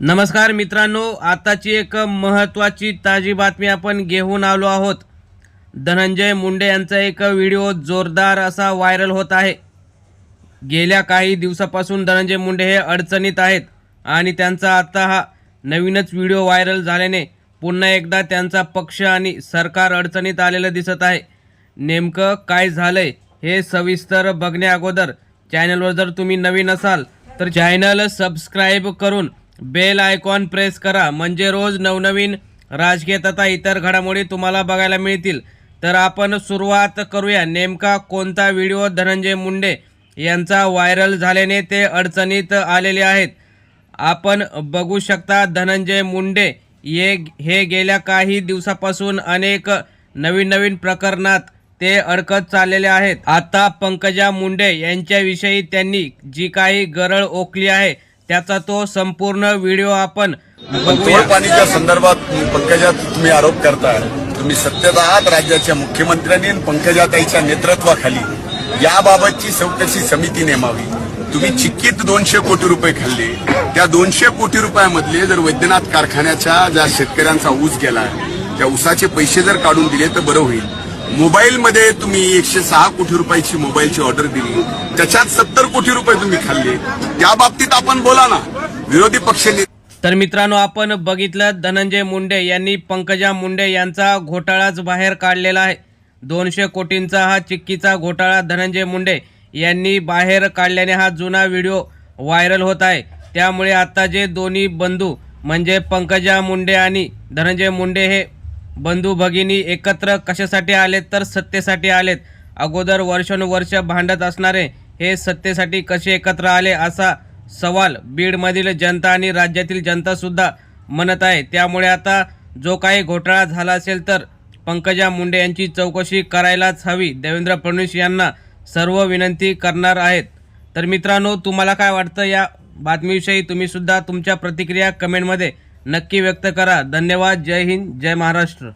नमस्कार मित्रांनो आताची एक महत्त्वाची ताजी बातमी आपण घेऊन आलो आहोत. धनंजय मुंडे यांचा एक व्हिडिओ जोरदार असा व्हायरल होत आहे. गेल्या काही दिवसापासून धनंजय मुंडे हे अडचणीत आहेत आणि त्यांचा आता हा नवीनच व्हिडिओ व्हायरल झाल्याने पुन्हा एकदा त्यांचा पक्ष आणि सरकार अडचणीत आलेलं दिसत आहे. नेमकं काय झालंय हे सविस्तर बघण्या अगोदर चॅनलवर जर तुम्ही नवीन असाल तर चॅनल सबस्क्राईब करून बेल आयकॉन प्रेस करा. म्हणजे रोज नवनवीन राजकीय तथा इतर घडामोडी तुम्हाला बघायला मिळतील. तर आपण सुरुवात करूया. नेमका कोणता व्हिडिओ धनंजय मुंडे यांचा व्हायरल झाल्याने ते अडचणीत आलेले आहेत? आपण बघू शकता धनंजय मुंडे ये हे गेल्या काही दिवसापासून अनेक नवीन नवीन प्रकरणात ते अडकत चाललेले आहेत. आता पंकजा मुंडे यांच्याविषयी त्यांनी जी काही गरळ ओकली आहे त्याचा तो संपूर्ण व्हिडिओ आपण बघूया. पाणीच्या संदर्भात पंकजा तुम्ही आरोप करताय. तुम्ही सत्यत आहात राज्याच्या मुख्यमंत्र्यांनी पंकजाताईच्या नेतृत्वाखाली. याबाबतची चौकशी समिती नेमावी. तुम्ही चिक्कीत दोनशे कोटी रुपये खाल्ले. त्या दोनशे कोटी रुपयामधले जर वैद्यनाथ कारखान्याच्या ज्या शेतकऱ्यांचा ऊस गेला त्या ऊसाचे पैसे जर काढून दिले तर बरं होईल. मोबाईलमध्ये तुम्ही एकशे सहा कोटी रुपयाची मोबाईलची ऑर्डर दिली. त्याच्यात सत्तर कोटी रुपये तुम्ही खाल्ले. त्या बाबतीत आपण बोला ना. विरोधी पक्ष तर मित्रांनो आपण बघितलं धनंजय मुंडे यांनी पंकजा मुंडे यांचा घोटाळाच बाहेर काढलेला आहे. दोनशे कोटींचा हा चिक्कीचा घोटाळा धनंजय मुंडे यांनी बाहेर काढल्याने हा जुना व्हिडिओ व्हायरल होत आहे. त्यामुळे आता जे दोन्ही बंधू म्हणजे पंकजा मुंडे आणि धनंजय मुंडे हे बंधू भगिनी एकत्र कशासाठी आलेत तर सत्तेसाठी आलेत? अगोदर वर्षानुवर्ष भांडत असणारे हे सत्तेसाठी कसे एकत्र आले असा सवाल बीडमधील जनता आणि राज्यातील जनतासुद्धा म्हणत आहे. त्यामुळे आता जो काही घोटाळा झाला असेल तर पंकजा मुंडे यांची चौकशी करायलाच हवी. देवेंद्र फडणवीस यांना सर्व विनंती करणार आहेत. तर मित्रांनो तुम्हाला काय वाटतं या बातमीविषयी? तुम्हीसुद्धा तुमच्या प्रतिक्रिया कमेंटमध्ये नक्की व्यक्त करा. धन्यवाद. जय हिंद. जय महाराष्ट्र.